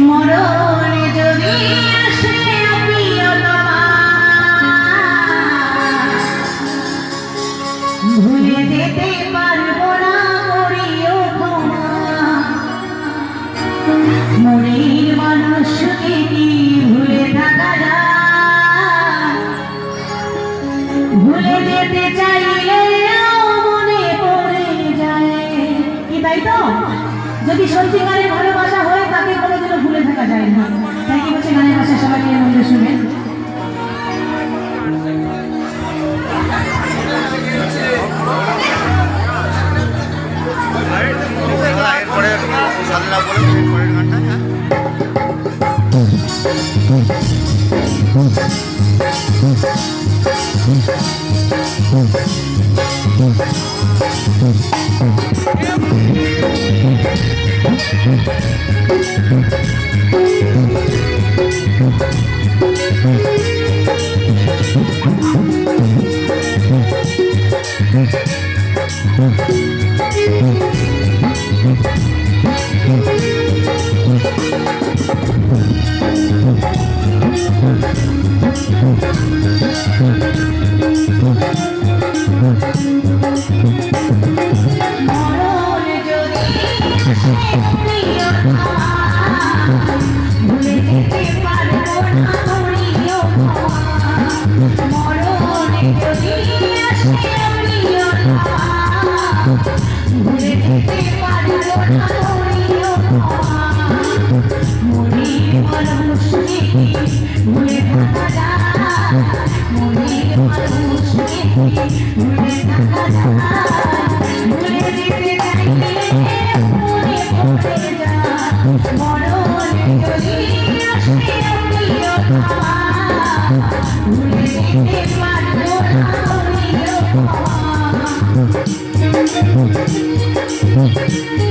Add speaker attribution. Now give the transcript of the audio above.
Speaker 1: মরণে যদি আসে ভুলে পারব না করিও মনের মানুষকে কি ভুলে থাকা যেতে চাইলে মনে পড়ে যায়। কি তাই তো? যদি সত্যিকারের
Speaker 2: এরপরে সাদলা বলে এরপরের গানটা হ্যাঁ
Speaker 1: Mm-hmm. Mm-hmm.